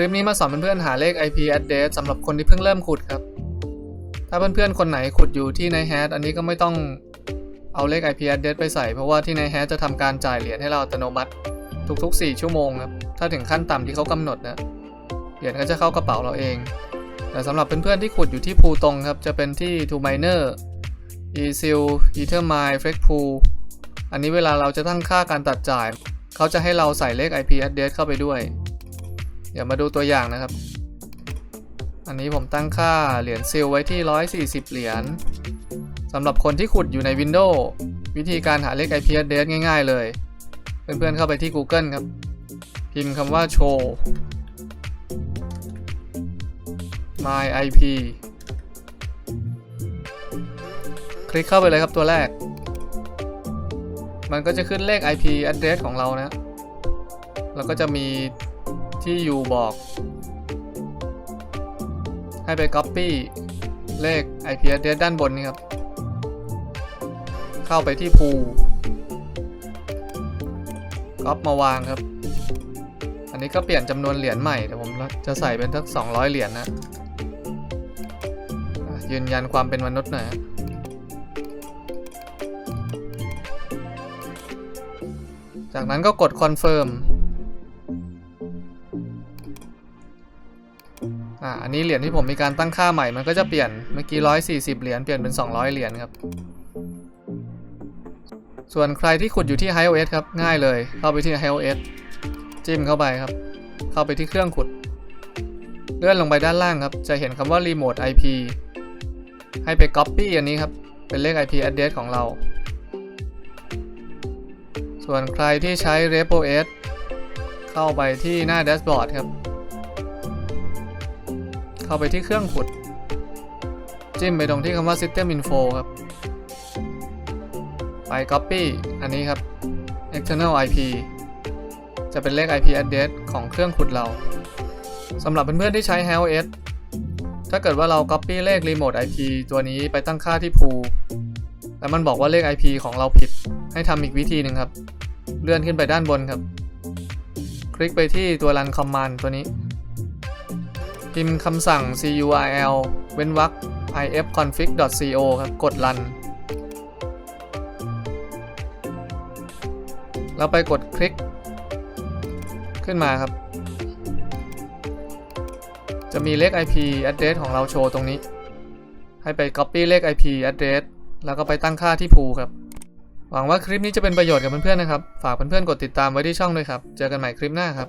คลิปนี้มาสอนเพื่อนๆหาเลข IP address สำหรับคนที่เพิ่งเริ่มขุดครับ ถ้าเพื่อนๆคนไหนขุดอยู่ที่ในแฮชอันนี้ก็ไม่ต้องเอาเลข IP address ไปใส่ เพราะว่าที่ในแฮชจะทำการจ่ายเหรียญให้เราอัตโนมัติ ทุกๆ 4 ชั่วโมงครับ ถ้าถึงขั้นต่ำที่เขากำหนดนะ เหรียญก็จะเข้ากระเป๋าเราเอง แต่สำหรับเพื่อนๆที่ขุดอยู่ที่ภูตรงครับ จะเป็นที่ To Miner e s i l Ethermine Flex Pool อันนี้เวลาเราจะตั้งค่าการตัดจ่าย เขาจะให้เราใส่เลข IP address เข้าไปด้วย ดี๋ยวมาดูตัวอย่างนะครับ อันนี้ผมตั้งค่าเหรียญซิลไว้ที่ 140 เหรียญสำหรับคนที่ขุดอยู่ใน Windows วิธีการหาเลข IP address ง่าย ๆ เลย เพื่อนๆเข้าไปที่ Google ครับ พิมพ์คำว่า show my IP คลิกเข้าไปเลยครับตัวแรก มันก็จะขึ้นเลข IP address ของเรานะ แล้วก็จะมี ที่อยู่บอก ให้ไป Copy เลข IP address ด้านบนนี้ครับ เข้าไปที่ภูก๊อปมาวางครับ อันนี้ก็เปลี่ยนจำนวนเหรียญใหม่แต่ผมจะใส่เป็นสัก 200 เหรียญนะอะยืนยันความเป็นมนุษย์หน่อยฮะจากนั้นก็กด confirm อ่าอันนี้เหรียญที่ผมมีการตั้งค่าใหม่มันก็จะเปลี่ยนเมื่อกี้140เหรียญเปลี่ยนเป็น200เหรียญครับ ส่วนใครที่ขุดอยู่ที่ iOS ครับง่ายเลย เข้าไปที่ iOS จิ้มเข้าไปครับ เข้าไปที่เครื่องขุด เลื่อนลงไปด้านล่างครับ จะเห็นคำว่า Remote IP ให้ไป Copy อันนี้ครับ เป็นเลข IP address ของเรา ส่วนใครที่ใช้ RepoS เข้าไปที่หน้าแดชบอร์ดครับ เข้าไปที่เครื่องขุด จิ้มไปตรงที่คำว่า System Info ครับ ไป Copy อันนี้ครับ External IP จะเป็นเลข IP address ของเครื่องขุดเราสำหรับเพื่อนๆที่ใช้ HLS ถ้าเกิดว่าเรา Copy เลข Remote IP ตัวนี้ไปตั้งค่าที่ pool แล้วมันบอกว่าเลข IP ของเราผิด ให้ทำอีกวิธีหนึ่งครับ เลื่อนขึ้นไปด้านบนครับ คลิกไปที่ตัว Run Command ตัวนี้ พิมพ์คำสั่ง curl เว้นวรรค ifconfig.co ครับ กด run แล้วไปกดคลิก ขึ้นมาครับ จะมีเลข IP address ของเราโชว์ตรงนี้ ให้ไป copy เลข IP address แล้วก็ไปตั้งค่าที่ภูครับ หวังว่าคลิปนี้จะเป็นประโยชน์กับเพื่อนๆนะครับ ฝากเพื่อนๆกดติดตามไว้ที่ช่องด้วยครับ เจอกันใหม่คลิปหน้าครับ